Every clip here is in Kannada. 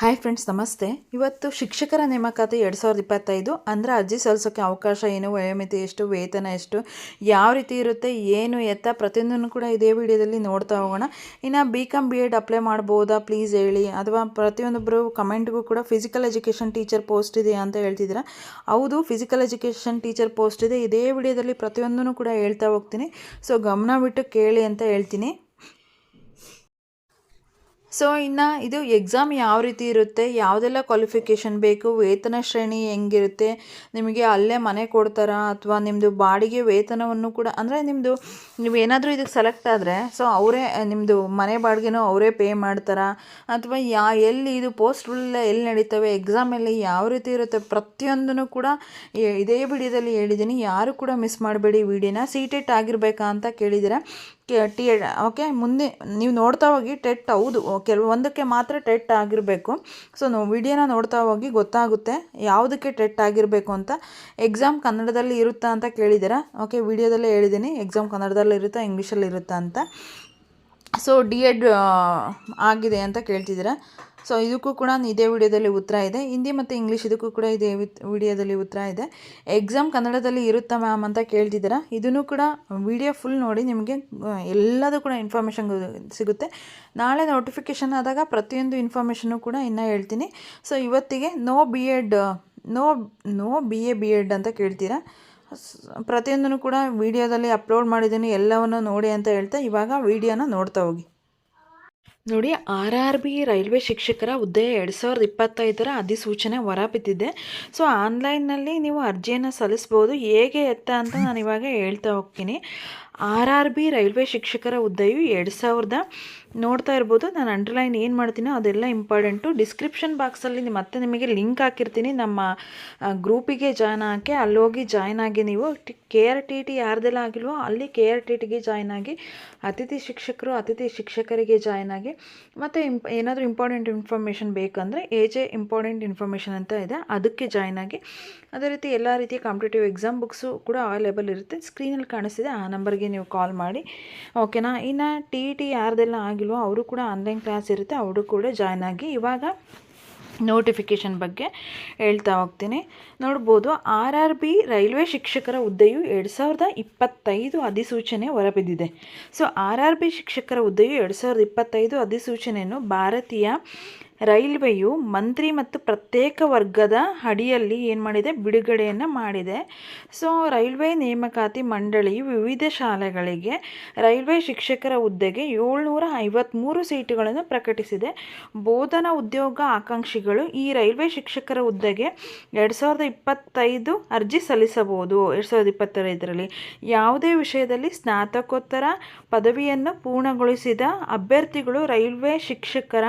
ಹಾಯ್ ಫ್ರೆಂಡ್ಸ್ ನಮಸ್ತೆ. ಇವತ್ತು ಶಿಕ್ಷಕರ ನೇಮಕಾತಿ ಎರಡು ಸಾವಿರದ ಇಪ್ಪತ್ತೈದು, ಅಂದರೆ ಅರ್ಜಿ ಸಲ್ಲಿಸೋಕ್ಕೆ ಅವಕಾಶ ಏನು, ವಯೋಮಿತಿ ಎಷ್ಟು, ವೇತನ ಎಷ್ಟು, ಯಾವ ರೀತಿ ಇರುತ್ತೆ, ಏನು ಎತ್ತ, ಪ್ರತಿಯೊಂದನ್ನು ಕೂಡ ಇದೇ ವಿಡಿಯೋದಲ್ಲಿ ನೋಡ್ತಾ ಹೋಗೋಣ. ಇನ್ನು B Com B Ed apply ಮಾಡ್ಬೋದಾ ಪ್ಲೀಸ್ ಹೇಳಿ. ಅಥವಾ ಪ್ರತಿಯೊಂದೊಬ್ಬರು ಕಮೆಂಟ್ಗೂ ಕೂಡ ಫಿಸಿಕಲ್ ಎಜುಕೇಷನ್ ಟೀಚರ್ ಪೋಸ್ಟ್ ಇದೆ ಅಂತ ಹೇಳ್ತಿದ್ದೀರಾ? ಹೌದು ಫಿಸಿಕಲ್ ಎಜುಕೇಷನ್ ಟೀಚರ್ ಪೋಸ್ಟ್ ಇದೆ. ಇದೇ ವಿಡಿಯೋದಲ್ಲಿ ಪ್ರತಿಯೊಂದನ್ನು ಕೂಡ ಹೇಳ್ತಾ ಹೋಗ್ತೀನಿ. ಸೊ ಗಮನ ಬಿಟ್ಟು ಕೇಳಿ ಅಂತ ಹೇಳ್ತೀನಿ. ಸೊ ಇನ್ನು ಇದು ಎಕ್ಸಾಮ್ ಯಾವ ರೀತಿ ಇರುತ್ತೆ, ಯಾವುದೆಲ್ಲ ಕ್ವಾಲಿಫಿಕೇಷನ್ ಬೇಕು, ವೇತನ ಶ್ರೇಣಿ ಹೆಂಗಿರುತ್ತೆ, ನಿಮಗೆ ಅಲ್ಲೇ ಮನೆ ಕೊಡ್ತಾರಾ ಅಥವಾ ನಿಮ್ಮದು ಬಾಡಿಗೆ ವೇತನವನ್ನು ಕೂಡ, ಅಂದರೆ ನಿಮ್ಮದು ನೀವು ಏನಾದರೂ ಇದಕ್ಕೆ ಸೆಲೆಕ್ಟ್ ಆದರೆ ಸೊ ಅವರೇ ನಿಮ್ಮದು ಮನೆ ಬಾಡಿಗೆನೂ ಅವರೇ ಪೇ ಮಾಡ್ತಾರಾ ಅಥವಾ ಯಾ, ಎಲ್ಲಿ ಇದು ಪೋಸ್ಟ್ಗಳೆಲ್ಲ ಎಲ್ಲಿ ನಡೀತವೆ ಎಕ್ಸಾಮಲ್ಲಿ ಯಾವ ರೀತಿ ಇರುತ್ತೆ ಪ್ರತಿಯೊಂದನ್ನು ಕೂಡ ಇದೇ ವಿಡಿಯೋದಲ್ಲಿ ಹೇಳಿದ್ದೀನಿ. ಯಾರು ಕೂಡ ಮಿಸ್ ಮಾಡಬೇಡಿ ವಿಡಿಯೋನ ಸಿ ಟೆಟ್ ಆಗಿರಬೇಕಾ ಅಂತ ಕೇಳಿದ್ದೀರಾ. ಕೆ, ಟಿ, ಓಕೆ, ಮುಂದೆ ನೀವು ನೋಡ್ತಾ ಹೋಗಿ ಟೆಟ್ ಹೌದು ಕೆಲವೊಂದಕ್ಕೆ ಮಾತ್ರ ಟೆಟ್ ಆಗಿರಬೇಕು. ಸೊ, ನಾವು ವಿಡಿಯೋನ ನೋಡ್ತಾ ಹೋಗಿ ಗೊತ್ತಾಗುತ್ತೆ ಯಾವುದಕ್ಕೆ ಟೆಟ್ ಆಗಿರಬೇಕು ಅಂತ. ಎಕ್ಸಾಮ್ ಕನ್ನಡದಲ್ಲಿ ಇರುತ್ತಾ ಅಂತ ಕೇಳಿದ್ದೀರಾ? ಓಕೆ, ವಿಡಿಯೋದಲ್ಲೇ ಹೇಳಿದ್ದೀನಿ. ಎಕ್ಸಾಮ್ ಕನ್ನಡದಲ್ಲಿ ಇರುತ್ತಾ, ಇಂಗ್ಲೀಷಲ್ಲಿ ಇರುತ್ತಾ ಅಂತ. ಸೊ, ಡಿ ಎಡ್ ಆಗಿದೆ ಅಂತ ಕೇಳ್ತಿದ್ದೀರಾ? ಸೊ ಇದಕ್ಕೂ ಕೂಡ ಇದೇ ವಿಡಿಯೋದಲ್ಲಿ ಉತ್ತರ ಇದೆ. ಹಿಂದಿ ಮತ್ತು ಇಂಗ್ಲೀಷ್ ಇದಕ್ಕೂ ಕೂಡ ಇದೇ ವಿಡಿಯೋದಲ್ಲಿ ಉತ್ತರ ಇದೆ. ಎಕ್ಸಾಮ್ ಕನ್ನಡದಲ್ಲಿ ಇರುತ್ತಾ ಮ್ಯಾಮ್ ಅಂತ ಕೇಳ್ತಿದ್ದೀರಾ? ಇದನ್ನು ಕೂಡ ವಿಡಿಯೋ ಫುಲ್ ನೋಡಿ ನಿಮಗೆ ಎಲ್ಲದೂ ಕೂಡ ಇನ್ಫಾರ್ಮೇಷನ್ ಸಿಗುತ್ತೆ. ನಾಳೆ ನೋಟಿಫಿಕೇಷನ್ ಆದಾಗ ಪ್ರತಿಯೊಂದು ಇನ್ಫಾರ್ಮೇಷನ್ನು ಕೂಡ ಇನ್ನೂ ಹೇಳ್ತೀನಿ. ಸೊ ಇವತ್ತಿಗೆ no B Ed no no B A B Ed ಅಂತ ಕೇಳ್ತೀರಾ? ಪ್ರತಿಯೊಂದನ್ನು ಕೂಡ ವಿಡಿಯೋದಲ್ಲಿ ಅಪ್ಲೋಡ್ ಮಾಡಿದ್ದೀನಿ, ಎಲ್ಲವನ್ನು ನೋಡಿ ಅಂತ ಹೇಳ್ತಾ ಇವಾಗ ವಿಡಿಯೋನ ನೋಡ್ತಾ ಹೋಗಿ. ನೋಡಿ, ಆರ್ ಆರ್ ಬಿ ರೈಲ್ವೆ ಶಿಕ್ಷಕರ ಹುದ್ದೆ ಎರಡು ಸಾವಿರದ ಇಪ್ಪತ್ತೈದರ ಅಧಿಸೂಚನೆ ಹೊರಬಿದ್ದಿದೆ. ಸೊ, ಆನ್ಲೈನ್ನಲ್ಲಿ ನೀವು ಅರ್ಜಿಯನ್ನು ಸಲ್ಲಿಸ್ಬೋದು, ಹೇಗೆ ಎತ್ತ ಅಂತ ನಾನು ಇವಾಗ ಹೇಳ್ತಾ ಹೋಗ್ತೀನಿ. ಆರ್ ಆರ್ ಬಿ ರೈಲ್ವೆ ಶಿಕ್ಷಕರ ಹುದ್ದೆಯು ಎರಡು ಸಾವಿರದ ನೋಡ್ತಾ ಇರ್ಬೋದು. ನಾನು ಅಂಡರ್ಲೈನ್ ಏನು ಮಾಡ್ತೀನೋ ಅದೆಲ್ಲ ಇಂಪಾರ್ಟೆಂಟು. ಡಿಸ್ಕ್ರಿಪ್ಷನ್ ಬಾಕ್ಸಲ್ಲಿ ಮತ್ತೆ ನಿಮಗೆ ಲಿಂಕ್ ಹಾಕಿರ್ತೀನಿ. ನಮ್ಮ ಗ್ರೂಪಿಗೆ ಜಾಯ್ನ್ ಆಗಿ ಅಲ್ಲಿ ಹೋಗಿ ಜಾಯ್ನ್ ಆಗಿ ನೀವು ಕೆ ಆರ್ ಟಿ ಟಿ ಯಾರ್ದೆಲ್ಲ ಆಗಿಲ್ವೋ ಅಲ್ಲಿ ಕೆ ಆರ್ ಟಿ ಟಿಗೆ ಜಾಯ್ನ್ ಆಗಿ, ಅತಿಥಿ ಶಿಕ್ಷಕರು ಅತಿಥಿ ಶಿಕ್ಷಕರಿಗೆ ಜಾಯ್ನ್ ಆಗಿ, ಮತ್ತು ಇಂಪ್ ಏನಾದರೂ ಇಂಪಾರ್ಟೆಂಟ್ ಇನ್ಫಾರ್ಮೇಷನ್ ಬೇಕಂದರೆ ಏಜೆ ಇಂಪಾರ್ಟೆಂಟ್ ಇನ್ಫಾರ್ಮೇಷನ್ ಅಂತ ಇದೆ. ಅದಕ್ಕೆ ಜಾಯ್ನ್ ಆಗಿ, ಅದೇ ರೀತಿ ಎಲ್ಲ ರೀತಿಯ ಕಾಂಪಿಟೇಟಿವ್ ಎಕ್ಸಾಮ್ ಬುಕ್ಸು ಕೂಡ ಅವೈಲೇಬಲ್ ಇರುತ್ತೆ. ಸ್ಕ್ರೀನಲ್ಲಿ ಕಾಣಿಸ್ತಿದೆ ಆ ನಂಬರ್ಗೆ ನೀವು ಕಾಲ್ ಮಾಡಿ. ಓಕೆನಾ ಇನ್ನು ಟಿ ಇ ಟಿ ಯಾರ್ದೆಲ್ಲ ಆಗಿಲ್ವೋ ಅವರು ಕೂಡ ಆನ್ಲೈನ್ ಕ್ಲಾಸ್ ಇರುತ್ತೆ, ಅವರು ಕೂಡ ಜಾಯ್ನ್ ಆಗಿ ಇವಾಗ ನೋಟಿಫಿಕೇಷನ್ ಬಗ್ಗೆ ಹೇಳ್ತಾ ಹೋಗ್ತೀನಿ. ನೋಡ್ಬೋದು ಆರ್ ಆರ್ ಬಿ ರೈಲ್ವೆ ಶಿಕ್ಷಕರ ಹುದ್ದೆಯು ಎರಡು ಸಾವಿರದ ಇಪ್ಪತ್ತೈದು ಅಧಿಸೂಚನೆ ಹೊರಬಿದ್ದಿದೆ. ಸೊ ಆರ್ ಆರ್ ಬಿ ಶಿಕ್ಷಕರ ಹುದ್ದೆಯು ಎರಡು ಸಾವಿರದ ಇಪ್ಪತ್ತೈದು ಅಧಿಸೂಚನೆಯನ್ನು ಭಾರತೀಯ ರೈಲ್ವೆಯು ಮಂತ್ರಿ ಮತ್ತು ಪ್ರತ್ಯೇಕ ವರ್ಗದ ಅಡಿಯಲ್ಲಿ ಏನು ಮಾಡಿದೆ? ಬಿಡುಗಡೆಯನ್ನು ಮಾಡಿದೆ. ಸೊ, ರೈಲ್ವೆ ನೇಮಕಾತಿ ಮಂಡಳಿಯು ವಿವಿಧ ಶಾಲೆಗಳಿಗೆ ರೈಲ್ವೆ ಶಿಕ್ಷಕರ ಹುದ್ದೆಗೆ ಏಳ್ನೂರ ಐವತ್ತ್ಮೂರು ಸೀಟುಗಳನ್ನು ಪ್ರಕಟಿಸಿದೆ. ಬೋಧನಾ ಉದ್ಯೋಗ ಆಕಾಂಕ್ಷಿಗಳು ಈ ರೈಲ್ವೆ ಶಿಕ್ಷಕರ ಹುದ್ದೆಗೆ ಎರಡು ಸಾವಿರದ ಇಪ್ಪತ್ತೈದು ಅರ್ಜಿ ಸಲ್ಲಿಸಬಹುದು. ಎರಡು ಸಾವಿರದ ಇಪ್ಪತ್ತೈದರಲ್ಲಿ ಯಾವುದೇ ವಿಷಯದಲ್ಲಿ ಸ್ನಾತಕೋತ್ತರ ಪದವಿಯನ್ನು ಪೂರ್ಣಗೊಳಿಸಿದ ಅಭ್ಯರ್ಥಿಗಳು ರೈಲ್ವೆ ಶಿಕ್ಷಕರ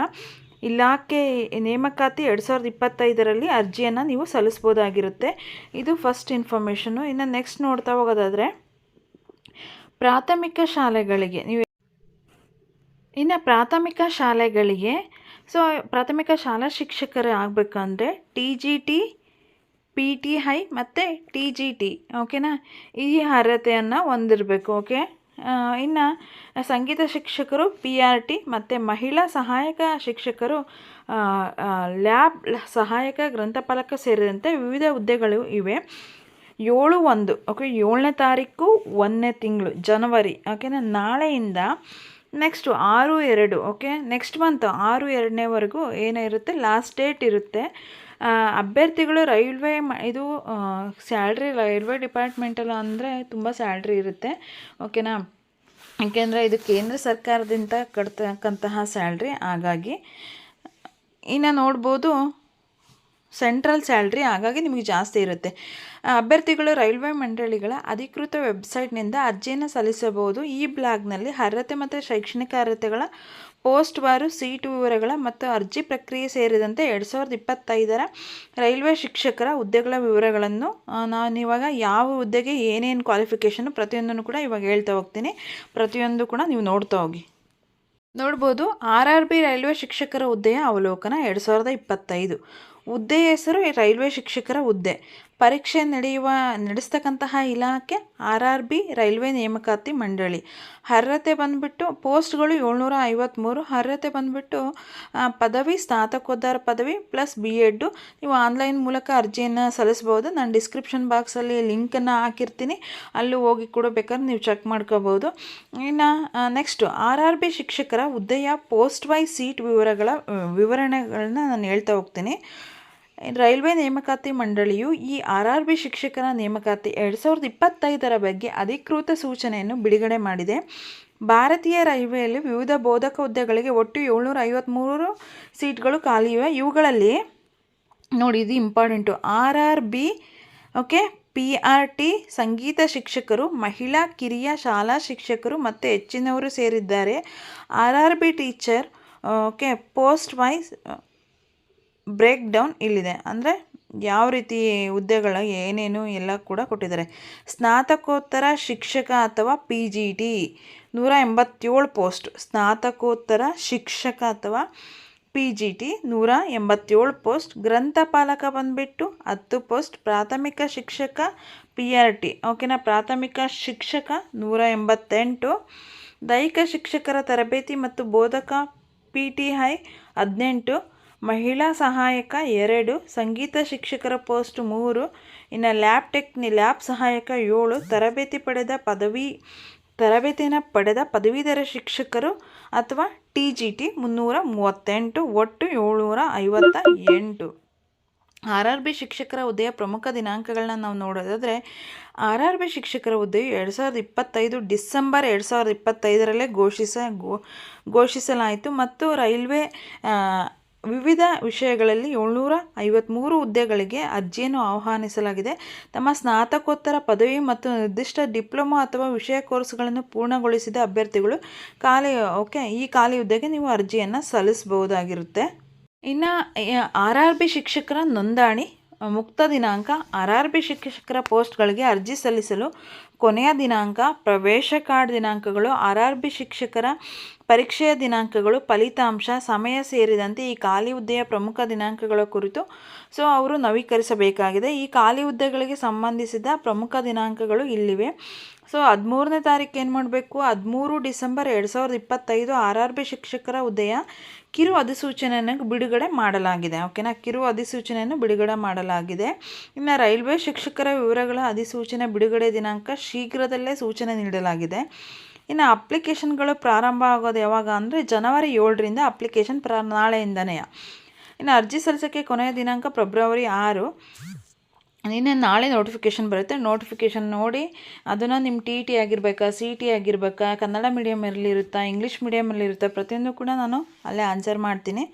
ಇಲಾಖೆ ನೇಮಕಾತಿ ಎರಡು ಸಾವಿರದ ಇಪ್ಪತ್ತೈದರಲ್ಲಿ ಅರ್ಜಿಯನ್ನು ನೀವು ಸಲ್ಲಿಸ್ಬೋದಾಗಿರುತ್ತೆ ಇದು ಫಸ್ಟ್ ಇನ್ಫಾರ್ಮೇಷನು ಇನ್ನು ನೆಕ್ಸ್ಟ್ ನೋಡ್ತಾ ಹೋಗೋದಾದರೆ, ಪ್ರಾಥಮಿಕ ಶಾಲೆಗಳಿಗೆ ನೀವು ಇನ್ನು ಪ್ರಾಥಮಿಕ ಶಾಲೆಗಳಿಗೆ ಸೊ ಪ್ರಾಥಮಿಕ ಶಾಲಾ ಶಿಕ್ಷಕರು ಆಗಬೇಕಂದ್ರೆ T G T P T high ಮತ್ತು ಟಿ ಜಿ ಟಿ ಓಕೆನಾ ಈ ಅರ್ಹತೆಯನ್ನು ಹೊಂದಿರಬೇಕು ಓಕೆ ಇನ್ನು ಸಂಗೀತ ಶಿಕ್ಷಕರು ಪಿ ಆರ್ ಟಿ ಮತ್ತು ಮಹಿಳಾ ಸಹಾಯಕ ಶಿಕ್ಷಕರು ಲ್ಯಾಬ್ ಸಹಾಯಕ, ಗ್ರಂಥಪಾಲಕ ಸೇರಿದಂತೆ ವಿವಿಧ ಹುದ್ದೆಗಳು ಇವೆ. ಏಳು ಒಂದು ಓಕೆ ಏಳನೇ ತಾರೀಕು, ಒಂದನೇ ತಿಂಗಳು, ಜನವರಿ ಓಕೆನಾ ನಾಳೆಯಿಂದ ನೆಕ್ಸ್ಟು ಆರು ಎರಡು ಓಕೆ ನೆಕ್ಸ್ಟ್ ಮಂತ್ ಆರು ಎರಡನೇವರೆಗೂ ಏನಿರುತ್ತೆ ಲಾಸ್ಟ್ ಡೇಟ್ ಇರುತ್ತೆ. ಅಭ್ಯರ್ಥಿಗಳು ರೈಲ್ವೆ ಮ, ಇದು ಸ್ಯಾಲ್ರಿ ರೈಲ್ವೆ ಡಿಪಾರ್ಟ್ಮೆಂಟಲ್ಲ ಅಂದರೆ ತುಂಬ ಸ್ಯಾಲ್ರಿ ಇರುತ್ತೆ. ಓಕೆನಾ? ಏಕೆಂದರೆ ಇದು ಕೇಂದ್ರ ಸರ್ಕಾರದಿಂದ ಕಟ್ತಕ್ಕಂತಹ ಸ್ಯಾಲ್ರಿ. ಹಾಗಾಗಿ, ಇನ್ನು ನೋಡ್ಬೋದು, ಸೆಂಟ್ರಲ್ ಸ್ಯಾಲ್ರಿ ಹಾಗಾಗಿ ನಿಮಗೆ ಜಾಸ್ತಿ ಇರುತ್ತೆ. ಅಭ್ಯರ್ಥಿಗಳು ರೈಲ್ವೆ ಮಂಡಳಿಗಳ ಅಧಿಕೃತ ವೆಬ್ಸೈಟ್ನಿಂದ ಅರ್ಜಿಯನ್ನು ಸಲ್ಲಿಸಬಹುದು. ಈ ಬ್ಲಾಗ್ನಲ್ಲಿ ಅರ್ಹತೆ ಮತ್ತು ಶೈಕ್ಷಣಿಕ ಅರ್ಹತೆಗಳ ಪೋಸ್ಟ್ ವಾರು ಸೀಟು ವಿವರಗಳ ಮತ್ತು ಅರ್ಜಿ ಪ್ರಕ್ರಿಯೆ ಸೇರಿದಂತೆ ಎರಡು ಸಾವಿರದ ಇಪ್ಪತ್ತೈದರ ರೈಲ್ವೆ ಶಿಕ್ಷಕರ ಹುದ್ದೆಗಳ ವಿವರಗಳನ್ನು ನಾನಿವಾಗ ಯಾವ ಹುದ್ದೆಗೆ ಏನೇನು ಕ್ವಾಲಿಫಿಕೇಷನು ಪ್ರತಿಯೊಂದನ್ನು ಕೂಡ ಇವಾಗ ಹೇಳ್ತಾ ಹೋಗ್ತೀನಿ. ಪ್ರತಿಯೊಂದು ಕೂಡ ನೀವು ನೋಡ್ತಾ ಹೋಗಿ. ನೋಡ್ಬೋದು, ಆರ್ ಆರ್ ಬಿ ರೈಲ್ವೆ ಶಿಕ್ಷಕರ ಹುದ್ದೆಯ ಅವಲೋಕನ ಎರಡು ಸಾವಿರದ ಇಪ್ಪತ್ತೈದು. ಹುದ್ದೆಯ ಹೆಸರು ರೈಲ್ವೆ ಶಿಕ್ಷಕರ ಹುದ್ದೆ. ಪರೀಕ್ಷೆ ನಡೆಯುವ, ನಡೆಸ್ತಕ್ಕಂತಹ ಇಲಾಖೆ, ಆರ್ ಆರ್ ಬಿ, ರೈಲ್ವೆ ನೇಮಕಾತಿ ಮಂಡಳಿ. ಅರ್ಹತೆ ಬಂದುಬಿಟ್ಟು ಪೋಸ್ಟ್ಗಳು ಏಳ್ನೂರ ಐವತ್ತ್ಮೂರು ಅರ್ಹತೆ ಬಂದುಬಿಟ್ಟು ಪದವಿ ಸ್ನಾತಕೋತ್ತರ ಪದವಿ ಪ್ಲಸ್ ಬಿ ಎಡ್ಡು ನೀವು ಆನ್ಲೈನ್ ಮೂಲಕ ಅರ್ಜಿಯನ್ನು ಸಲ್ಲಿಸ್ಬೋದು ನಾನು ಡಿಸ್ಕ್ರಿಪ್ಷನ್ ಬಾಕ್ಸಲ್ಲಿ ಲಿಂಕನ್ನು ಹಾಕಿರ್ತೀನಿ. ಅಲ್ಲಿ ಹೋಗಿ ಕೂಡ ಬೇಕಾದ್ರೆ ನೀವು ಚೆಕ್ ಮಾಡ್ಕೋಬೋದು ಇನ್ನು ನೆಕ್ಸ್ಟು ಆರ್ ಆರ್ ಬಿ ಶಿಕ್ಷಕರ ಹುದ್ದೆಯ ಪೋಸ್ಟ್ ವೈಸ್ ಸೀಟ್ ವಿವರಗಳ, ವಿವರಣೆಗಳನ್ನ ನಾನು ಹೇಳ್ತಾ ಹೋಗ್ತೀನಿ. ರೈಲ್ವೆ ನೇಮಕಾತಿ ಮಂಡಳಿಯು ಈ ಆರ್ ಆರ್ ಬಿ ಶಿಕ್ಷಕರ ನೇಮಕಾತಿ ಎರಡು ಸಾವಿರದ ಇಪ್ಪತ್ತೈದರ ಬಗ್ಗೆ ಅಧಿಕೃತ ಸೂಚನೆಯನ್ನು ಬಿಡುಗಡೆ ಮಾಡಿದೆ. ಭಾರತೀಯ ರೈಲ್ವೆಯಲ್ಲಿ ವಿವಿಧ ಬೋಧಕ ಹುದ್ದೆಗಳಿಗೆ ಒಟ್ಟು ಏಳ್ನೂರ ಐವತ್ತ್ಮೂರು ಸೀಟ್ಗಳು ಖಾಲಿ ಇವೆ ಇವುಗಳಲ್ಲಿ ನೋಡಿ, ಇದು important. R R B okay, P R T ಸಂಗೀತ ಶಿಕ್ಷಕರು, ಮಹಿಳಾ, ಕಿರಿಯ ಶಾಲಾ ಶಿಕ್ಷಕರು ಮತ್ತು ಹೆಚ್ಚಿನವರು ಸೇರಿದ್ದಾರೆ. R R B teacher, okay, post wise breakdown ಇಲ್ಲಿದೆ. ಅಂದರೆ ಯಾವ ರೀತಿ ಹುದ್ದೆಗಳ ಏನೇನು ಎಲ್ಲ ಕೂಡ ಕೊಟ್ಟಿದ್ದಾರೆ. ಸ್ನಾತಕೋತ್ತರ ಶಿಕ್ಷಕ ಅಥವಾ ಪಿ ಜಿ ಟಿ ನೂರ ಎಂಬತ್ತೇಳು ಪೋಸ್ಟ್. ಸ್ನಾತಕೋತ್ತರ ಶಿಕ್ಷಕ ಅಥವಾ ಪಿ ಜಿ ಟಿ ನೂರ ಎಂಬತ್ತೇಳು ಪೋಸ್ಟ್. ಗ್ರಂಥಪಾಲಕ ಬಂದುಬಿಟ್ಟು ಹತ್ತು ಪೋಸ್ಟ್. ಪ್ರಾಥಮಿಕ ಶಿಕ್ಷಕ ಪಿ ಆರ್ ಟಿ ಓಕೆನಾ? ಪ್ರಾಥಮಿಕ ಶಿಕ್ಷಕ ನೂರ ಎಂಬತ್ತೆಂಟು. ದೈಹಿಕ ಶಿಕ್ಷಕರ ತರಬೇತಿ ಮತ್ತು ಬೋಧಕ ಪಿ ಟಿ ಐ ಹದಿನೆಂಟು. ಮಹಿಳಾ ಸಹಾಯಕ ಎರಡು, ಸಂಗೀತ ಶಿಕ್ಷಕರ ಪೋಸ್ಟ್ ಮೂರು, ಇನ್ನು ಲ್ಯಾಬ್ ಟೆಕ್ನಿ ಲ್ಯಾಬ್ ಸಹಾಯಕ ಏಳು, ತರಬೇತಿ ಪಡೆದ ಪದವಿ ತರಬೇತಿನ ಪಡೆದ ಪದವೀಧರ ಶಿಕ್ಷಕರು ಅಥವಾ ಟಿ ಜಿ ಟಿ ಮುನ್ನೂರ ಮೂವತ್ತೆಂಟು, ಒಟ್ಟು ಏಳ್ನೂರ ಐವತ್ತ ಎಂಟು. ಆರ್ ಆರ್ ಬಿ ಶಿಕ್ಷಕರ ಹುದ್ದೆಯ ಪ್ರಮುಖ ದಿನಾಂಕಗಳನ್ನ ನಾವು ನೋಡೋದಾದರೆ, ಆರ್ ಆರ್ ಬಿ ಶಿಕ್ಷಕರ ಹುದ್ದೆಯು ಎರಡು ಸಾವಿರದ ಇಪ್ಪತ್ತೈದು ಡಿಸೆಂಬರ್ ಎರಡು ಸಾವಿರದ ಇಪ್ಪತ್ತೈದರಲ್ಲೇ ಘೋಷಿಸ ಘೋಷಿಸಲಾಯಿತು. ಮತ್ತು ರೈಲ್ವೆ ವಿವಿಧ ವಿಷಯಗಳಲ್ಲಿ ಏಳ್ನೂರ ಐವತ್ತ್ಮೂರು ಹುದ್ದೆಗಳಿಗೆ ಅರ್ಜಿಯನ್ನು ಆಹ್ವಾನಿಸಲಾಗಿದೆ. ತಮ್ಮ ಸ್ನಾತಕೋತ್ತರ ಪದವಿ ಮತ್ತು ನಿರ್ದಿಷ್ಟ ಡಿಪ್ಲೊಮಾ ಅಥವಾ ವಿಷಯ ಕೋರ್ಸ್ಗಳನ್ನು ಪೂರ್ಣಗೊಳಿಸಿದ ಅಭ್ಯರ್ಥಿಗಳು ಖಾಲಿ, ಓಕೆ, ಈ ಖಾಲಿ ಹುದ್ದೆಗೆ ನೀವು ಅರ್ಜಿಯನ್ನು ಸಲ್ಲಿಸಬಹುದಾಗಿರುತ್ತೆ. ಇನ್ನು ಆರ್ ಆರ್ ಬಿ ಶಿಕ್ಷಕರ ನೋಂದಣಿ, ಮುಕ್ತ ದಿನಾಂಕ, ಆರ್ ಆರ್ ಬಿ ಶಿಕ್ಷಕರ ಪೋಸ್ಟ್ಗಳಿಗೆ ಅರ್ಜಿ ಸಲ್ಲಿಸಲು ಕೊನೆಯ ದಿನಾಂಕ, ಪ್ರವೇಶ ಕಾರ್ಡ್ ದಿನಾಂಕಗಳು, ಆರ್ ಆರ್ ಬಿ ಶಿಕ್ಷಕರ ಪರೀಕ್ಷೆಯ ದಿನಾಂಕಗಳು, ಫಲಿತಾಂಶ, ಸಮಯ ಸೇರಿದಂತೆ ಈ ಖಾಲಿ ಹುದ್ದೆಯ ಪ್ರಮುಖ ದಿನಾಂಕಗಳ ಕುರಿತು ಸೊ, ಅವರು ನವೀಕರಿಸಬೇಕಾಗಿದೆ. ಈ ಖಾಲಿ ಹುದ್ದೆಗಳಿಗೆ ಸಂಬಂಧಿಸಿದ ಪ್ರಮುಖ ದಿನಾಂಕಗಳು ಇಲ್ಲಿವೆ. ಸೊ, ಹದಿಮೂರನೇ ತಾರೀಕು ಏನು ಮಾಡಬೇಕು? ಹದಿಮೂರು ಡಿಸೆಂಬರ್ ಎರಡು ಸಾವಿರದ ಇಪ್ಪತ್ತೈದು ಆರ್ ಆರ್ ಬಿ ಶಿಕ್ಷಕರ ಹುದ್ದೆಯ ಕಿರು ಅಧಿಸೂಚನೆಯನ್ನು ಬಿಡುಗಡೆ ಮಾಡಲಾಗಿದೆ. ಓಕೆನಾ? ಕಿರು ಅಧಿಸೂಚನೆಯನ್ನು ಬಿಡುಗಡೆ ಮಾಡಲಾಗಿದೆ. ಇನ್ನು ರೈಲ್ವೆ ಶಿಕ್ಷಕರ ವಿವರಗಳ ಅಧಿಸೂಚನೆ ಬಿಡುಗಡೆ ದಿನಾಂಕ ಶೀಘ್ರದಲ್ಲೇ ಸೂಚನೆ ನೀಡಲಾಗಿದೆ. ಇನ್ನು ಅಪ್ಲಿಕೇಶನ್ಗಳು ಪ್ರಾರಂಭ ಆಗೋದು ಯಾವಾಗ ಅಂದರೆ ಜನವರಿ ಏಳರಿಂದ ಅಪ್ಲಿಕೇಶನ್ ಪ್ರ ನಾಳೆಯಿಂದನೇ. ಇನ್ನು ಅರ್ಜಿ ಸಲ್ಲಿಸೋಕ್ಕೆ ಕೊನೆಯ ದಿನಾಂಕ ಫೆಬ್ರವರಿ ಆರು. ನಿನ್ನೆ ನಾಳೆ ನೋಟಿಫಿಕೇಶನ್ ಬರುತ್ತೆ. ನೋಟಿಫಿಕೇಷನ್ ನೋಡಿ ಅದನ್ನು ನಿಮ್ಮ ಟಿ ಟಿ ಆಗಿರ್ಬೇಕಾ ಸಿ ಟಿ ಆಗಿರ್ಬೇಕಾ, ಕನ್ನಡ ಮೀಡಿಯಮಲ್ಲಿ ಇರುತ್ತಾ ಇಂಗ್ಲೀಷ್ ಮೀಡಿಯಮಲ್ಲಿ ಇರುತ್ತಾ ಪ್ರತಿಯೊಂದು ಕೂಡ ನಾನು ಅಲ್ಲೇ ಆನ್ಸರ್ ಮಾಡ್ತೀನಿ.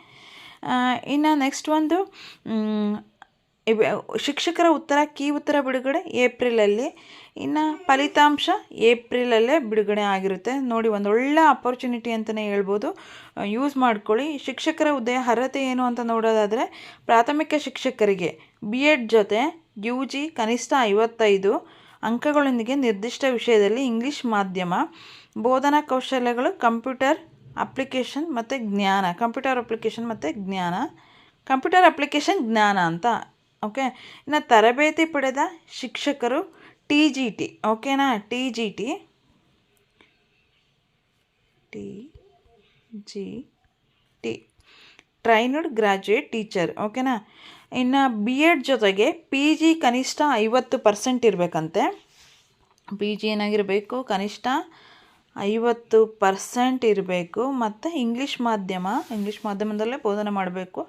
ಇನ್ನು ನೆಕ್ಸ್ಟ್ ಒಂದು ಶಿಕ್ಷಕರ ಉತ್ತರ, ಕೀ ಉತ್ತರ ಬಿಡುಗಡೆ ಏಪ್ರಿಲಲ್ಲಿ. ಇನ್ನು ಫಲಿತಾಂಶ ಏಪ್ರಿಲಲ್ಲೇ ಬಿಡುಗಡೆ ಆಗಿರುತ್ತೆ. ನೋಡಿ ಒಂದು ಒಳ್ಳೆ ಅಪರ್ಚುನಿಟಿ ಅಂತಲೇ ಹೇಳ್ಬೋದು ಯೂಸ್ ಮಾಡ್ಕೊಳ್ಳಿ. ಶಿಕ್ಷಕರ ಹುದ್ದೆಯ ಅರ್ಹತೆ ಏನು ಅಂತ ನೋಡೋದಾದರೆ, ಪ್ರಾಥಮಿಕ ಶಿಕ್ಷಕರಿಗೆ ಬಿ ಎಡ್ ಜೊತೆ ಯು ಜಿ ಕನಿಷ್ಠ ಐವತ್ತೈದು ಅಂಕಗಳೊಂದಿಗೆ ನಿರ್ದಿಷ್ಟ ವಿಷಯದಲ್ಲಿ ಇಂಗ್ಲೀಷ್ ಮಾಧ್ಯಮ, ಬೋಧನಾ ಕೌಶಲ್ಯಗಳು ಕಂಪ್ಯೂಟರ್ ಅಪ್ಲಿಕೇಶನ್ ಮತ್ತು ಜ್ಞಾನ, ಕಂಪ್ಯೂಟರ್ ಅಪ್ಲಿಕೇಶನ್ ಮತ್ತು ಜ್ಞಾನ, ಕಂಪ್ಯೂಟರ್ ಅಪ್ಲಿಕೇಶನ್ ಜ್ಞಾನ ಅಂತ ಓಕೆ? ಇನ್ನು ತರಬೇತಿ ಪಡೆದ ಶಿಕ್ಷಕರು ಟಿ ಜಿ ಟಿ, ಓಕೆನಾ? T G T. T G T. Trained graduate teacher, ಓಕೆನಾ? ಇನ್ನು ಬಿ ಎಡ್ ಜೊತೆಗೆ ಪಿ ಜಿ ಕನಿಷ್ಠ ಐವತ್ತು ಪರ್ಸೆಂಟ್ ಇರಬೇಕಂತೆ. ಪಿ ಜಿ ಏನಾಗಿರಬೇಕು? ಕನಿಷ್ಠ ಐವತ್ತು ಪರ್ಸೆಂಟ್ ಇರಬೇಕು. ಮತ್ತು ಇಂಗ್ಲೀಷ್ ಮಾಧ್ಯಮ ಇಂಗ್ಲೀಷ್ ಮಾಧ್ಯಮದಲ್ಲೇ ಬೋಧನೆ ಮಾಡಬೇಕು.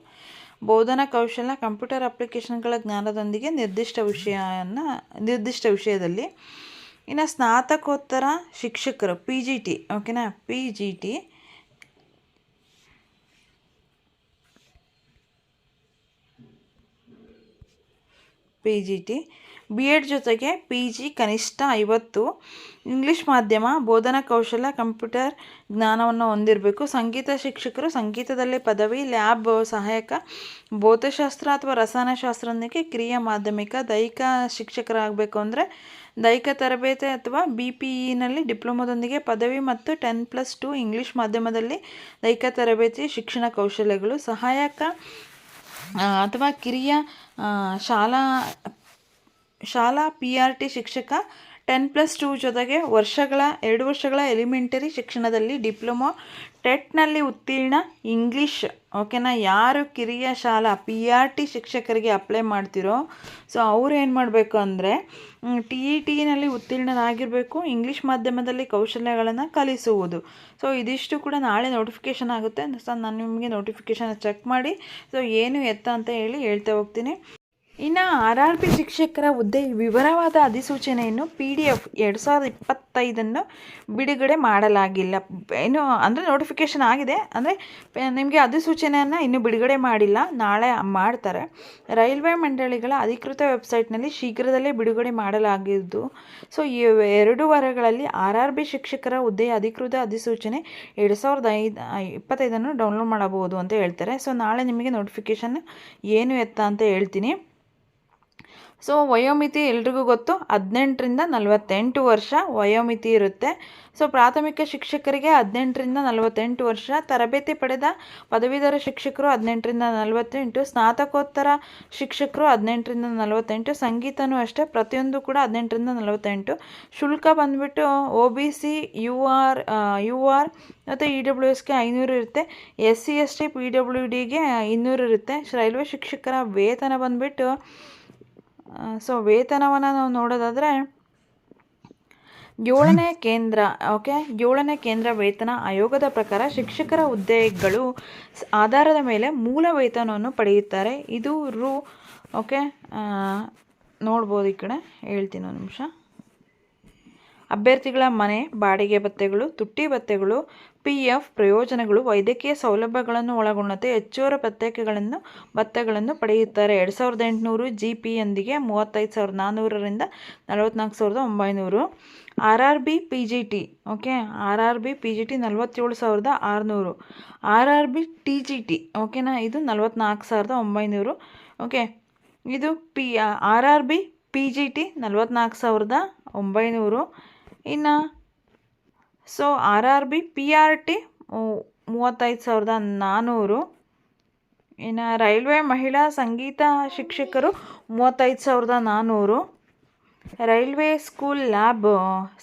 ಬೋಧನಾ ಕೌಶಲ್ಯ ಕಂಪ್ಯೂಟರ್ ಅಪ್ಲಿಕೇಶನ್ಗಳ ಜ್ಞಾನದೊಂದಿಗೆ ನಿರ್ದಿಷ್ಟ ವಿಷಯವನ್ನು ನಿರ್ದಿಷ್ಟ ವಿಷಯದಲ್ಲಿ. ಇನ್ನು ಸ್ನಾತಕೋತ್ತರ ಶಿಕ್ಷಕರು ಪಿ ಜಿ ಟಿ ಓಕೆನಾ P G T P G T B Ed ಜೊತೆಗೆ ಪಿ ಜಿ ಕನಿಷ್ಠ ಐವತ್ತು. ಇಂಗ್ಲೀಷ್ ಮಾಧ್ಯಮ, ಬೋಧನಾ ಕೌಶಲ್ಯ ಕಂಪ್ಯೂಟರ್ ಜ್ಞಾನವನ್ನು ಹೊಂದಿರಬೇಕು. ಸಂಗೀತ ಶಿಕ್ಷಕರು ಸಂಗೀತದಲ್ಲಿ ಪದವಿ, ಲ್ಯಾಬ್ ಸಹಾಯಕ, ಭೌತಶಾಸ್ತ್ರ ಅಥವಾ ರಸಾಯನಶಾಸ್ತ್ರದೊಂದಿಗೆ ಕ್ರಿಯಾ ಮಾಧ್ಯಮಿಕ, ದೈಹಿಕ ಶಿಕ್ಷಕರಾಗಬೇಕು ಅಂದರೆ ದೈಹಿಕ ತರಬೇತಿ ಅಥವಾ ಬಿ ಪಿ ಇನಲ್ಲಿ ಡಿಪ್ಲೊಮಾದೊಂದಿಗೆ ಪದವಿ ಮತ್ತು ಟೆನ್ ಪ್ಲಸ್ ಟು ಇಂಗ್ಲೀಷ್ ಮಾಧ್ಯಮದಲ್ಲಿ ದೈಹಿಕ ತರಬೇತಿ, ಶಿಕ್ಷಣ ಕೌಶಲ್ಯಗಳು, ಸಹಾಯಕ ಅಥವಾ ಕಿರಿಯ ಶಾಲಾ ಶಾಲಾ ಪಿ ಆರ್ ಟಿ ಶಿಕ್ಷಕ ಟೆನ್ ಪ್ಲಸ್ ಟೂ ಜೊತೆಗೆ ವರ್ಷಗಳ, ಎರಡು ವರ್ಷಗಳ ಎಲಿಮೆಂಟರಿ ಶಿಕ್ಷಣದಲ್ಲಿ ಡಿಪ್ಲೊಮೊ, ಟೆಟ್ನಲ್ಲಿ ಉತ್ತೀರ್ಣ ಇಂಗ್ಲೀಷ್ ಓಕೆನಾ ಯಾರು ಕಿರಿಯ ಶಾಲಾ ಪಿ ಆರ್ ಟಿ ಶಿಕ್ಷಕರಿಗೆ ಅಪ್ಲೈ ಮಾಡ್ತಿರೋ ಸೊ ಅವ್ರು ಏನು ಮಾಡಬೇಕು ಅಂದರೆ ಟಿ ಇ ಟಿನಲ್ಲಿ ಉತ್ತೀರ್ಣರಾಗಿರಬೇಕು ಇಂಗ್ಲೀಷ್ ಮಾಧ್ಯಮದಲ್ಲಿ ಕೌಶಲ್ಯಗಳನ್ನು ಕಲಿಸುವುದು. ಸೊ ಇದಿಷ್ಟು ಕೂಡ ನಾಳೆ ನೋಟಿಫಿಕೇಷನ್ ಆಗುತ್ತೆ. ಸೊ ನಾನು ನಿಮಗೆ ನೋಟಿಫಿಕೇಷನ್ ಚೆಕ್ ಮಾಡಿ ಸೊ ಏನು ಎತ್ತ ಅಂತ ಹೇಳಿ ಹೇಳ್ತಾ ಹೋಗ್ತೀನಿ. ಇನ್ನು ಆರ್ ಆರ್ ಪಿ ಶಿಕ್ಷಕರ ಹುದ್ದೆ ವಿವರವಾದ ಅಧಿಸೂಚನೆಯನ್ನು ಪಿ ಡಿ ಎಫ್ ಎರಡು ಸಾವಿರದ ಇಪ್ಪತ್ತೈದನ್ನು ಬಿಡುಗಡೆ ಮಾಡಲಾಗಿಲ್ಲ. ಏನು ಅಂದರೆ ನೋಟಿಫಿಕೇಷನ್ ಆಗಿದೆ. ಅಂದರೆ ನಿಮಗೆ ಅಧಿಸೂಚನೆಯನ್ನು ಇನ್ನೂ ಬಿಡುಗಡೆ ಮಾಡಿಲ್ಲ. ನಾಳೆ ಮಾಡ್ತಾರೆ. ರೈಲ್ವೆ ಮಂಡಳಿಗಳ ಅಧಿಕೃತ ವೆಬ್ಸೈಟ್ನಲ್ಲಿ ಶೀಘ್ರದಲ್ಲೇ ಬಿಡುಗಡೆ ಮಾಡಲಾಗಿದ್ದು, ಸೊ ಈ ಎರಡು ವಾರಗಳಲ್ಲಿ ಆರ್ ಆರ್ ಬಿ ಶಿಕ್ಷಕರ ಹುದ್ದೆಯ ಅಧಿಕೃತ ಅಧಿಸೂಚನೆ ಎರಡು ಸಾವಿರದ ಐದು ಇಪ್ಪತ್ತೈದನ್ನು ಡೌನ್ಲೋಡ್ ಮಾಡಬಹುದು ಅಂತ ಹೇಳ್ತಾರೆ. ಸೊ ನಾಳೆ ನಿಮಗೆ ನೋಟಿಫಿಕೇಷನ್ ಏನು ಎತ್ತ ಅಂತ ಹೇಳ್ತೀನಿ. ಸೊ ವಯೋಮಿತಿ ಎಲ್ರಿಗೂ ಗೊತ್ತು, ಹದಿನೆಂಟರಿಂದ ನಲವತ್ತೆಂಟು ವರ್ಷ ವಯೋಮಿತಿ ಇರುತ್ತೆ. ಸೊ ಪ್ರಾಥಮಿಕ ಶಿಕ್ಷಕರಿಗೆ ಹದಿನೆಂಟರಿಂದ ನಲವತ್ತೆಂಟು ವರ್ಷ, ತರಬೇತಿ ಪಡೆದ ಪದವೀಧರ ಶಿಕ್ಷಕರು ಹದಿನೆಂಟರಿಂದ ನಲವತ್ತೆಂಟು, ಸ್ನಾತಕೋತ್ತರ ಶಿಕ್ಷಕರು ಹದಿನೆಂಟರಿಂದ ನಲವತ್ತೆಂಟು, ಸಂಗೀತನೂ ಅಷ್ಟೇ, ಪ್ರತಿಯೊಂದು ಕೂಡ ಹದಿನೆಂಟರಿಂದ ನಲವತ್ತೆಂಟು. ಶುಲ್ಕ ಬಂದುಬಿಟ್ಟು O B C U R U R ಮತ್ತು ಇ ಡಬ್ಲ್ಯೂ ಎಸ್ಗೆ ಐನೂರು ಇರುತ್ತೆ. S C S T P W ಡಿಗೆ ಇನ್ನೂರು ಇರುತ್ತೆ. ರೈಲ್ವೆ ಶಿಕ್ಷಕರ ವೇತನ ಬಂದುಬಿಟ್ಟು ಸೊ ವೇತನವನ್ನು ನಾವು ನೋಡೋದಾದರೆ ಏಳನೇ ಕೇಂದ್ರ ಓಕೆ ಏಳನೇ ಕೇಂದ್ರ ವೇತನ ಆಯೋಗದ ಪ್ರಕಾರ ಶಿಕ್ಷಕರ ಹುದ್ದೆಗಳು ಆಧಾರದ ಮೇಲೆ ಮೂಲ ವೇತನವನ್ನು ಪಡೆಯುತ್ತಾರೆ. ಇದು ರು ಓಕೆ ನೋಡ್ಬೋದು ಈ ಕಡೆ, ಹೇಳ್ತೀನಿ ಒಂದು ನಿಮಿಷ. ಅಭ್ಯರ್ಥಿಗಳ ಮನೆ, ಬಾಡಿಗೆ ಭತ್ತೆಗಳು ತುಟ್ಟಿ ಭತ್ಯೆಗಳು ಪಿ ಎಫ್ ಪ್ರಯೋಜನಗಳು, ವೈದ್ಯಕೀಯ ಸೌಲಭ್ಯಗಳನ್ನು ಒಳಗೊಂಡಂತೆ ಹೆಚ್ಚುವರಿ ಪ್ರತ್ಯೇಕಗಳನ್ನು, ಭತ್ಯೆಗಳನ್ನು ಪಡೆಯುತ್ತಾರೆ. ಎರಡು ಸಾವಿರದ ಎಂಟುನೂರು ಜಿ ಪಿಯೊಂದಿಗೆ ಮೂವತ್ತೈದು ಸಾವಿರದ ನಾನ್ನೂರರಿಂದ ನಲವತ್ತ್ನಾಲ್ಕು ಸಾವಿರದ ಒಂಬೈನೂರು. R R B P G T okay? R R B P G T ನಲವತ್ತೇಳು ಸಾವಿರದ ಆರುನೂರು. R R B T G T ಓಕೆನಾ? ಇದು ನಲವತ್ತ್ನಾಲ್ಕು ಸಾವಿರದ ಒಂಬೈನೂರು, ಓಕೆ? ಇದು P R R B P G T ನಲವತ್ತ್ನಾಲ್ಕು ಸಾವಿರದ ಒಂಬೈನೂರು. ಇನ್ನು so R R B P R T ಮೂವತ್ತೈದು ಸಾವಿರದ ನಾನ್ನೂರು ಇನ್ನು ರೈಲ್ವೆ ಮಹಿಳಾ ಸಂಗೀತ ಶಿಕ್ಷಕರು ಮೂವತ್ತೈದು ಸಾವಿರದ ನಾನ್ನೂರು ರೈಲ್ವೆ ಸ್ಕೂಲ್ ಲ್ಯಾಬ್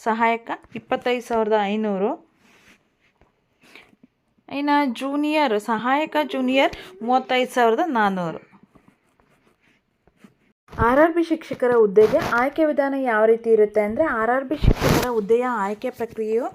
ಸಹಾಯಕ ಇಪ್ಪತ್ತೈದು ಸಾವಿರದ ಐನೂರು. ಇನ್ನು ಜೂನಿಯರ್, ಸಹಾಯಕ ಜೂನಿಯರ್ ಮೂವತ್ತೈದು ಸಾವಿರದ ನಾನ್ನೂರು ಆರ್ ಆರ್ ಬಿ ಶಿಕ್ಷಕರ ಹುದ್ದೆಗೆ ಆಯ್ಕೆ ವಿಧಾನ ಯಾವ ರೀತಿ ಇರುತ್ತೆ ಅಂದರೆ ಆರ್ ಆರ್ ಬಿ ಶಿಕ್ಷಕರ ಹುದ್ದೆಯ ಆಯ್ಕೆ ಪ್ರಕ್ರಿಯೆಯು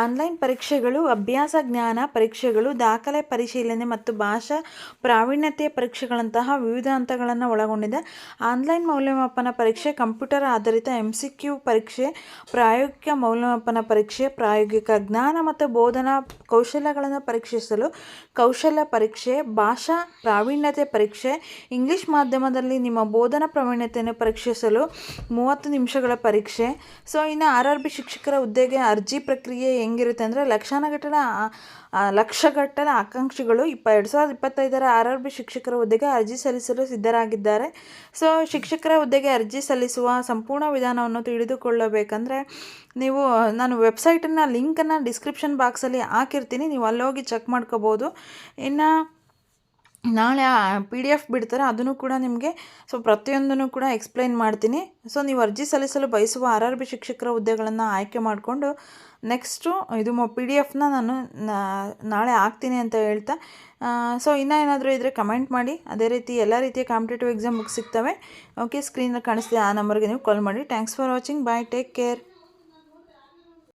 ಆನ್ಲೈನ್ ಪರೀಕ್ಷೆಗಳು, ಅಭ್ಯಾಸ ಜ್ಞಾನ ಪರೀಕ್ಷೆಗಳು, ದಾಖಲೆ ಪರಿಶೀಲನೆ ಮತ್ತು ಭಾಷಾ ಪ್ರಾವೀಣ್ಯತೆಯ ಪರೀಕ್ಷೆಗಳಂತಹ ವಿವಿಧ ಹಂತಗಳನ್ನು ಒಳಗೊಂಡಿದೆ. ಆನ್ಲೈನ್ ಮೌಲ್ಯಮಾಪನ ಪರೀಕ್ಷೆ, ಕಂಪ್ಯೂಟರ್ ಆಧಾರಿತ ಎಂ ಸಿ ಕ್ಯೂ ಪರೀಕ್ಷೆ, ಪ್ರಾಯೋಗಿಕ ಮೌಲ್ಯಮಾಪನ ಪರೀಕ್ಷೆ, ಪ್ರಾಯೋಗಿಕ ಜ್ಞಾನ ಮತ್ತು ಬೋಧನಾ ಕೌಶಲ್ಯಗಳನ್ನು ಪರೀಕ್ಷಿಸಲು ಕೌಶಲ್ಯ ಪರೀಕ್ಷೆ, ಭಾಷಾ ಪ್ರಾವೀಣ್ಯತೆ ಪರೀಕ್ಷೆ, ಇಂಗ್ಲಿಷ್ ಮಾಧ್ಯಮದಲ್ಲಿ ನಿಮ್ಮ ಬೋಧನಾ ಪ್ರಾವೀಣ್ಯತೆಯನ್ನು ಪರೀಕ್ಷಿಸಲು ಮೂವತ್ತು ನಿಮಿಷಗಳ ಪರೀಕ್ಷೆ. ಸೊ, ಇನ್ನು ಆರ್ ಆರ್ ಬಿ ಶಿಕ್ಷಕರ ಹುದ್ದೆಗೆ ಅರ್ಜಿ ಪ್ರಕ್ರಿಯೆ ಹೆಂಗಿರುತ್ತೆ ಅಂದರೆ ಲಕ್ಷಾನುಗಟ್ಟಲೆ ಲಕ್ಷಗಟ್ಟಲೆ ಆಕಾಂಕ್ಷಿಗಳು ಇಪ್ಪ ಎರಡು ಸಾವಿರದ ಇಪ್ಪತ್ತೈದರ ಆರ್ ಆರ್ ಬಿ ಶಿಕ್ಷಕರ ಹುದ್ದೆಗೆ ಅರ್ಜಿ ಸಲ್ಲಿಸಲು ಸಿದ್ಧರಾಗಿದ್ದಾರೆ. ಸೊ, ಶಿಕ್ಷಕರ ಹುದ್ದೆಗೆ ಅರ್ಜಿ ಸಲ್ಲಿಸುವ ಸಂಪೂರ್ಣ ವಿಧಾನವನ್ನು ತಿಳಿದುಕೊಳ್ಳಬೇಕಂದ್ರೆ ನೀವು, ನಾನು ವೆಬ್ಸೈಟನ್ನು ಲಿಂಕನ್ನು ಡಿಸ್ಕ್ರಿಪ್ಷನ್ ಬಾಕ್ಸಲ್ಲಿ ಹಾಕಿರ್ತೀನಿ, ನೀವು ಅಲ್ಲೋಗಿ ಚೆಕ್ ಮಾಡ್ಕೋಬೋದು. ಇನ್ನು ನಾಳೆ ಪಿ ಡಿ ಎಫ್ ಬಿಡ್ತಾರೆ, ಅದನ್ನು ಕೂಡ ನಿಮಗೆ ಸೊ ಪ್ರತಿಯೊಂದನ್ನು ಕೂಡ ಎಕ್ಸ್ಪ್ಲೈನ್ ಮಾಡ್ತೀನಿ. ಸೊ ನೀವು ಅರ್ಜಿ ಸಲ್ಲಿಸಲು ಬಯಸುವ ಆರ್ ಆರ್ ಬಿ ಶಿಕ್ಷಕರ ಹುದ್ದೆಗಳನ್ನು ಆಯ್ಕೆ ಮಾಡಿಕೊಂಡು ನೆಕ್ಸ್ಟು ಇದು ಪಿ ಡಿ ಎಫ್ನ ನಾನು ನಾಳೆ ಹಾಕ್ತೀನಿ ಅಂತ ಹೇಳ್ತಾ ಸೊ ಇನ್ನೂ ಏನಾದರೂ ಇದ್ದರೆ ಕಮೆಂಟ್ ಮಾಡಿ. ಅದೇ ರೀತಿ ಎಲ್ಲ ರೀತಿಯ ಕಾಂಪಿಟೇಟಿವ್ ಎಕ್ಸಾಮ್ ಬುಕ್ ಸಿಗ್ತವೆ. ಓಕೆ ಸ್ಕ್ರೀನಲ್ಲಿ ಕಾಣಿಸ್ತಿದೆ ಆ ನಂಬರ್ಗೆ ನೀವು ಕಾಲ್ ಮಾಡಿ. Thanks for watching bye take care